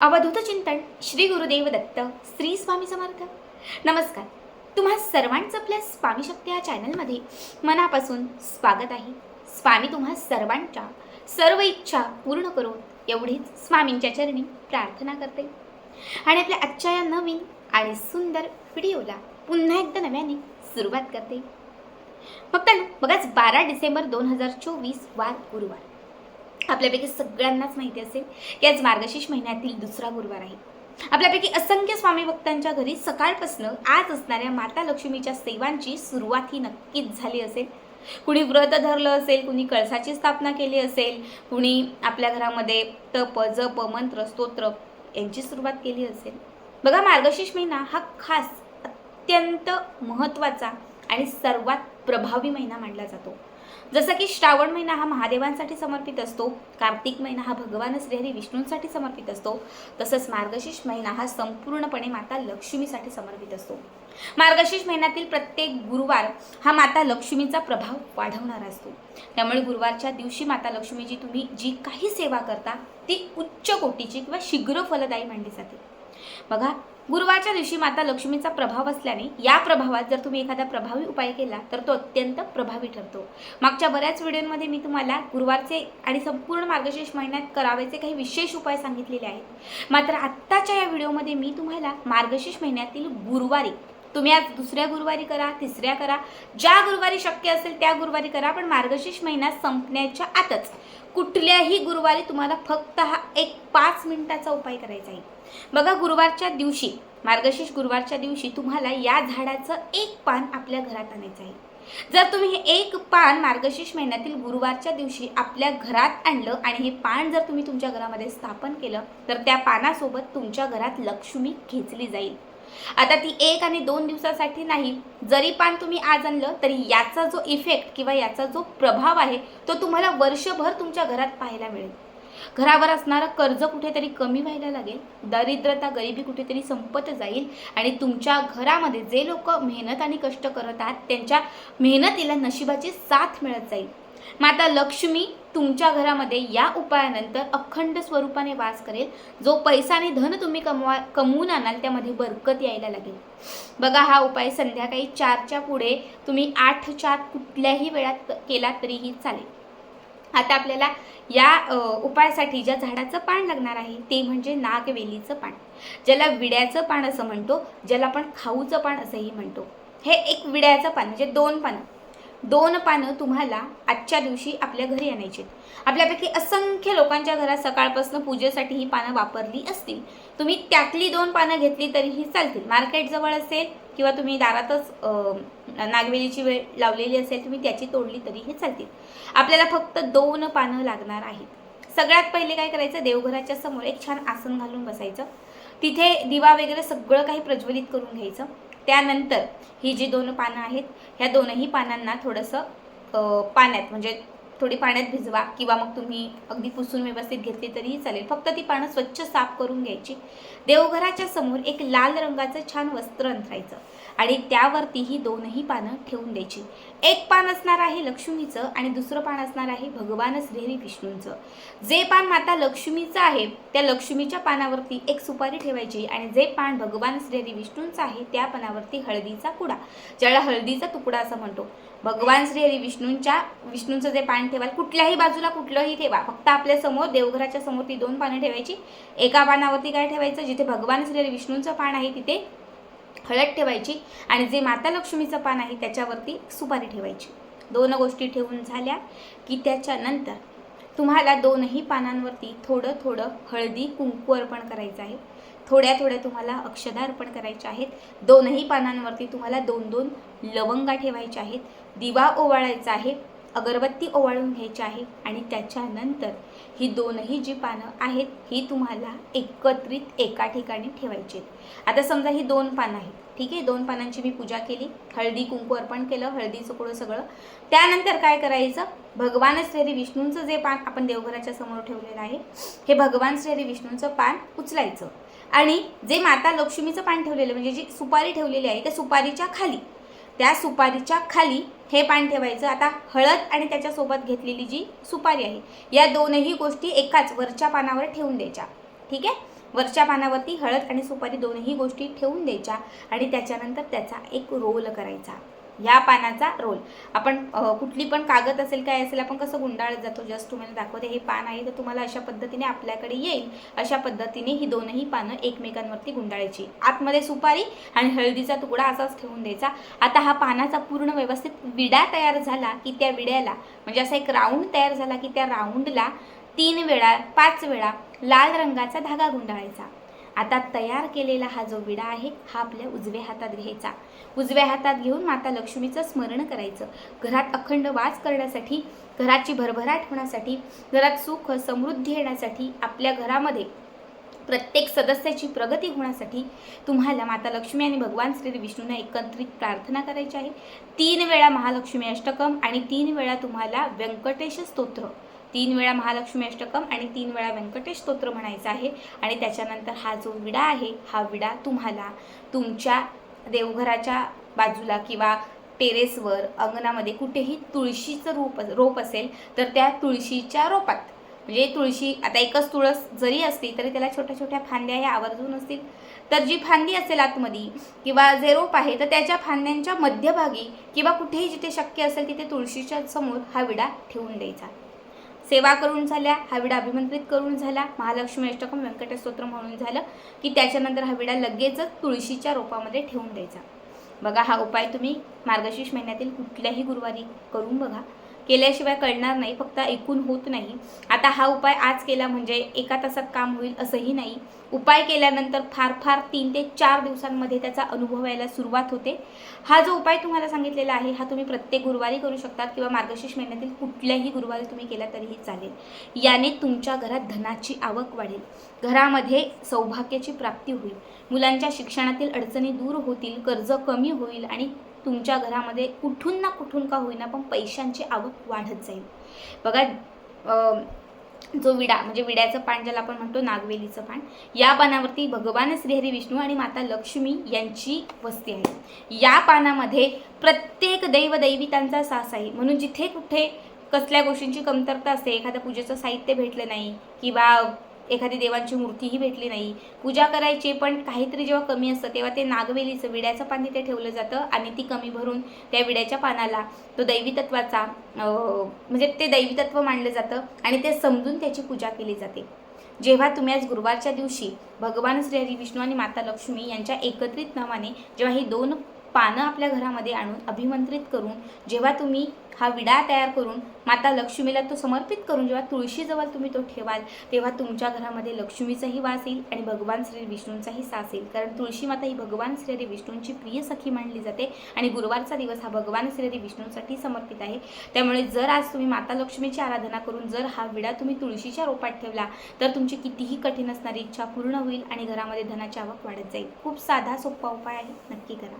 अवधूत चिंतन श्री गुरुदेव दत्त श्री स्वामी समर्थ. नमस्कार. तुम्हा सर्वांचं आपल्या स्वामी शक्ती या चॅनलमध्ये मनापासून स्वागत आहे. स्वामी तुम्हा सर्वांच्या सर्व इच्छा पूर्ण करो एवढीच स्वामींच्या चरणी प्रार्थना करते. आणि आपल्या आजच्या या नवीन आणि सुंदर व्हिडिओला पुन्हा एकदा नव्याने सुरुवात करते. फक्त बघाच बारा डिसेंबर दोन हजार चोवीस वार गुरुवार. आपल्यापैकी सगळ्यांनाच माहिती असेल की आज मार्गशीर्ष महिन्यातील दुसरा गुरुवार आहे. आपल्यापैकी असंख्य स्वामी भक्तांच्या घरी सकाळपासून आज असणाऱ्या माता लक्ष्मीच्या सेवांची सुरुवात ही नक्कीच झाली असेल. कुणी व्रत धरलं असेल कुणी कळसाची स्थापना केली असेल कुणी आपल्या घरामध्ये तप जप मंत्र स्तोत्र यांची सुरुवात केली असेल. बघा मार्गशीर्ष महिना हा खास अत्यंत महत्त्वाचा आणि सर्वात प्रभावी महिना मानला जातो. जसं की श्रावण महिना हा महादेवांसाठी समर्पित असतो कार्तिक महिना हा भगवान श्रीहरी विष्णूंसाठी समर्पित असतो तसंच मार्गशीर्ष महिना हा संपूर्णपणे माता लक्ष्मीसाठी समर्पित असतो. मार्गशीर्ष महिन्यातील प्रत्येक गुरुवार हा माता लक्ष्मीचा प्रभाव वाढवणारा असतो. त्यामुळे गुरुवारच्या दिवशी माता लक्ष्मीची तुम्ही जी काही सेवा करता ती उच्च कोटीची किंवा शीघ्र फलदायी मानली जाते. बघा गुरुवारच्या दिवशी माता लक्ष्मीचा प्रभाव असल्याने या प्रभावात जर तुम्ही एखादा प्रभावी उपाय केला तर तो अत्यंत प्रभावी ठरतो. मागच्या बऱ्याच व्हिडिओमध्ये मी तुम्हाला गुरुवारचे आणि संपूर्ण मार्गशीर्ष महिन्यात करावयाचे काही विशेष उपाय सांगितलेले आहेत. मात्र आत्ताच्या या व्हिडिओमध्ये मी तुम्हाला मार्गशीर्ष महिन्यातील गुरुवारी तुम्ही आज दुसऱ्या गुरुवारी करा तिसऱ्या करा ज्या गुरुवारी शक्य असेल त्या गुरुवारी करा पण मार्गशीर्ष महिना संपण्याच्या आतच कुठल्याही गुरुवारी तुम्हाला फक्त हा एक पाच मिनिटाचा उपाय करायचा आहे. बघा गुरुवारच्या दिवशी मार्गशीर्ष गुरुवारच्या दिवशी तुम्हाला या झाडाचं एक पान आपल्या घरात आणायचं आहे. जर तुम्ही हे एक पान मार्गशीर्ष महिन्यातील गुरुवारच्या दिवशी आपल्या घरात आणलं आणि हे पान जर तुम्ही तुमच्या घरामध्ये स्थापन केलं तर त्या पानासोबत तुमच्या घरात लक्ष्मी खेचली जाईल. आता ती एक आणि दोन दिवसासाठी नाही जरी पान तुम्ही आज आणलं तरी याचा जो इफेक्ट किंवा याचा जो प्रभाव आहे तो तुम्हाला वर्षभर तुमच्या घरात पाहायला मिळेल. घरावर असणारं कर्ज कुठेतरी कमी व्हायला लागेल दरिद्रता गरिबी कुठेतरी संपत जाईल आणि तुमच्या घरामध्ये जे लोक मेहनत आणि कष्ट करत आहात त्यांच्या मेहनतीला नशिबाची साथ मिळत जाईल. माता लक्ष्मी तुमच्या घरामध्ये या उपायानंतर अखंड स्वरूपाने वास करेल. जो पैसा आणि धन तुम्ही कमवा कमवून आणाल त्यामध्ये बरकत यायला लागेल. बघा हा उपाय संध्याकाळी चारच्या पुढे तुम्ही आठ चार कुठल्याही वेळात केला तरीही चालेल. आता आपल्याला या उपायासाठी ज्या झाडाचं पान लागणार आहे ते म्हणजे नागवेलीचं पान. ज्याला विड्याचं पान असं म्हणतो ज्याला आपण खाऊचं पान असंही म्हणतो. हे एक विड्याचं पान म्हणजे दोन पानं. दोन पानं तुम्हाला आजच्या दिवशी आपल्या घरी आणायची आपल्यापैकी असंख्य लोकांच्या घरात सकाळपासून पूजेसाठी ही पानं वापरली असतील. तुम्ही त्यातली दोन पानं घेतली तरीही चालतील. मार्केट जवळ असेल किंवा तुम्ही दारातच नागवेलीची वेळ लावलेली असेल तुम्ही त्याची तोडली तरीही चालतील. आपल्याला फक्त दोन पानं लागणार आहेत. सगळ्यात पहिले काय करायचं देवघराच्या समोर एक छान आसन घालून बसायचं. तिथे दिवा वगैरे सगळं काही प्रज्वलित करून घ्यायचं. त्यानंतर ही जी दोन पानं आहेत ह्या दोनही पानांना थोडंसं पाण्यात म्हणजे थोडी पाण्यात भिजवा किंवा मग तुम्ही अगदी पुसून व्यवस्थित घेतली तरीही चालेल. फक्त ती पानं स्वच्छ साफ करून घ्यायची. देवघराच्या समोर एक लाल रंगाचं छान वस्त्र अंथरायचं. आणि त्यावरती ही दोनही पानं ठेवून द्यायची. एक पान असणार आहे लक्ष्मीचं आणि दुसरं पान असणार आहे भगवान श्रीहरी विष्णूंचं जे पान माता लक्ष्मीचं आहे त्या लक्ष्मीच्या पानावरती एक सुपारी ठेवायची आणि जे पान भगवान श्रीहरी विष्णूंचं आहे त्या पानावरती हळदीचा कुडा. ज्याला हळदीचा तुकडा असं म्हणतो. भगवान श्रीहरी विष्णूंच्या विष्णूंचं जे पान ठेवाल कुठल्याही बाजूला कुठलंही ठेवा. फक्त आपल्यासमोर देवघराच्या समोर ती दोन पानं ठेवायची. एका पानावरती काय ठेवायचं? जिथे भगवान श्रीहरी विष्णूंचं पान आहे तिथे हळद ठेवायची आणि जे माता लक्ष्मीचं पान आहे त्याच्यावरती सुपारी ठेवायची. दोन गोष्टी ठेवून झाल्या की त्याच्यानंतर तुम्हाला दोनही पानांवरती थोडं थोडं हळदी कुंकू अर्पण करायचं आहे. थोड्या थोड्या तुम्हाला अक्षदा अर्पण करायच्या आहेत. दोनही पानांवरती तुम्हाला दोन दोन लवंगा ठेवायच्या आहेत. दिवा ओवाळायचा आहे. अगरबत्ती ओवाळून घ्यायची आहे आणि त्याच्यानंतर ही दोनही जी पानं आहेत ही तुम्हाला एकत्रित एका ठिकाणी ठेवायची आहेत. आता समजा ही दोन पानं आहेत. ठीक आहे दोन पानांची मी पूजा केली. हळदी कुंकू अर्पण केलं हळदीचं कुळं सगळं. त्यानंतर काय करायचं? भगवान श्रीहरी विष्णूंचं जे पान आपण देवघराच्या समोर ठेवलेलं आहे हे भगवान श्रीहरी विष्णूंचं पान उचलायचं. आणि जे माता लक्ष्मीचं पान ठेवलेलं म्हणजे जी सुपारी ठेवलेली आहे त्या सुपारीच्या खाली त्या सुपारीच्या खाली हे पान ठेवायचं. आता हळद आणि त्याच्यासोबत घेतलेली जी सुपारी आहे या दोनही गोष्टी एकाच वरच्या पानावर ठेवून द्यायच्या. ठीक आहे? वरच्या पानावरती हळद आणि सुपारी दोनही गोष्टी ठेवून द्यायच्या आणि त्याच्यानंतर त्याचा एक रोल करायचा. ह्या पानाचा रोल. आपण कुठली पण कागद असेल काय असेल आपण कसं गुंडाळत जातो जस्ट तुम्हाला दाखवते हे पान आहे तर तुम्हाला अशा पद्धतीने आपल्याकडे येईल. अशा पद्धतीने ही दोनही पानं एकमेकांवरती गुंडाळायची. आतमध्ये सुपारी आणि हळदीचा तुकडा असाच ठेवून द्यायचा. आता हा पानाचा पूर्ण व्यवस्थित विडा तयार झाला की त्या विड्याला म्हणजे असा एक राऊंड तयार झाला की त्या राऊंडला तीन वेळा पाच वेळा लाल रंगाचा धागा गुंडाळायचा. आता तयार केलेला हा जो विडा आहे हा आपल्या उजव्या हातात घ्यायचा. उजव्या हातात घेऊन माता लक्ष्मीचं स्मरण करायचं. घरात अखंड वास करण्यासाठी घराची भरभराट होण्यासाठी घरात सुख समृद्धी येण्यासाठी आपल्या घरामध्ये प्रत्येक सदस्याची प्रगती होण्यासाठी तुम्हाला माता लक्ष्मी आणि भगवान श्री विष्णूंना एकत्रित प्रार्थना करायची आहे. तीन वेळा महालक्ष्मी अष्टकम आणि तीन वेळा तुम्हाला व्यंकटेश स्तोत्र. तीन वेळा महालक्ष्मी अष्टकम आणि तीन वेळा व्यंकटेश स्तोत्र म्हणायचं आहे. आणि त्याच्यानंतर हा जो विडा आहे हा विडा तुम्हाला तुमच्या देवघराच्या बाजूला किंवा टेरेसवर अंगणामध्ये कुठेही तुळशीचं रोप रोप असेल तर त्या तुळशीच्या रोपात. म्हणजे तुळशी आता एकच तुळस जरी असली तरी त्याला छोट्या छोट्या फांद्या ह्या आवर्जून असतील. तर जी फांदी असेल आतमध्ये किंवा जे रोप आहे तर त्याच्या फांद्यांच्या मध्यभागी किंवा कुठेही जिथे शक्य असेल तिथे तुळशीच्या समोर हा विडा ठेवून द्यायचा. सेवा करून झाल्या हा विडा अभिमंत्रित करून झाला महालक्ष्मी अष्टकम व्यंकटेश्तोत्र म्हणून झालं की त्याच्यानंतर हा विडा लगेचच तुळशीच्या रोपामध्ये ठेवून द्यायचा. बघा हा उपाय तुम्ही मार्गशीर्ष महिन्यातील कुठल्याही गुरुवारी करून बघा. केल्याशिवाय कळणार नाही फक्त ऐकून होत नाही. आता हा उपाय आज केला म्हणजे एका तासात काम होईल असंही नाही. उपाय केल्यानंतर फार फार तीन ते चार दिवसांमध्ये त्याचा अनुभव यायला सुरुवात होते. हा जो उपाय तुम्हाला सांगितलेला आहे हा तुम्ही प्रत्येक गुरुवारी करू शकतात किंवा मार्गशीर्ष महिन्यातील कुठल्याही गुरुवारी तुम्ही केला तरीही चालेल. याने तुमच्या घरात धनाची आवक वाढेल. घरामध्ये सौभाग्याची प्राप्ती होईल. मुलांच्या शिक्षणातील अडचणी दूर होतील कर्ज कमी होईल आणि तुमच्या घरामध्ये कुठून ना कुठून का होईना पण पैशांची आवक वाढत जाईल. बघा जो विडा म्हणजे विड्याचं पान ज्याला आपण म्हणतो नागवेलीचं पान या पानावरती भगवान श्रीहरी विष्णू आणि माता लक्ष्मी यांची वस्ती आहे. या पानामध्ये प्रत्येक दैवदैवितांचा सास आहे. म्हणून जिथे कुठे कसल्या गोष्टींची कमतरता असते एखाद्या पूजेचं साहित्य भेटलं नाही किंवा एखादी देवांची मूर्तीही भेटली नाही. पूजा करायची पण काहीतरी जेव्हा कमी असतं तेव्हा ते नागवेलीचं विड्याचं पान तिथे ठेवलं जातं आणि ती कमी भरून त्या विड्याच्या पानाला तो दैवीतत्वाचा तत्वाचा म्हणजे ते दैवीतत्व मानलं जातं आणि ते समजून त्याची पूजा केली जाते. जेव्हा तुम्ही आज गुरुवारच्या दिवशी भगवान श्री हरी विष्णू आणि माता लक्ष्मी यांच्या एकत्रित नावाने जेव्हा ही दोन पानं आपल्या घरामध्ये आणून अभिमंत्रित करून जेव्हा तुम्ही हा विडा तयार करून माता लक्ष्मीला तो समर्पित करून जेव्हा तुळशीजवळ तुम्ही तो ठेवाल तेव्हा तुमच्या घरामध्ये लक्ष्मीचाही वास येईल आणि भगवान श्री विष्णूंचाही सास येईल. कारण तुळशी माता ही भगवान श्रीहरी विष्णूंची प्रिय सखी मानली जाते आणि गुरुवारचा दिवस हा भगवान श्रीहरी विष्णूंसाठी समर्पित आहे. त्यामुळे जर आज तुम्ही माता लक्ष्मीची आराधना करून जर हा विडा तुम्ही तुळशीच्या रोपात ठेवला तर तुमची कितीही कठीण असणारी इच्छा पूर्ण होईल आणि घरामध्ये धनाची आवक वाढत जाईल. खूप साधा सोपा उपाय आहे. नक्की करा.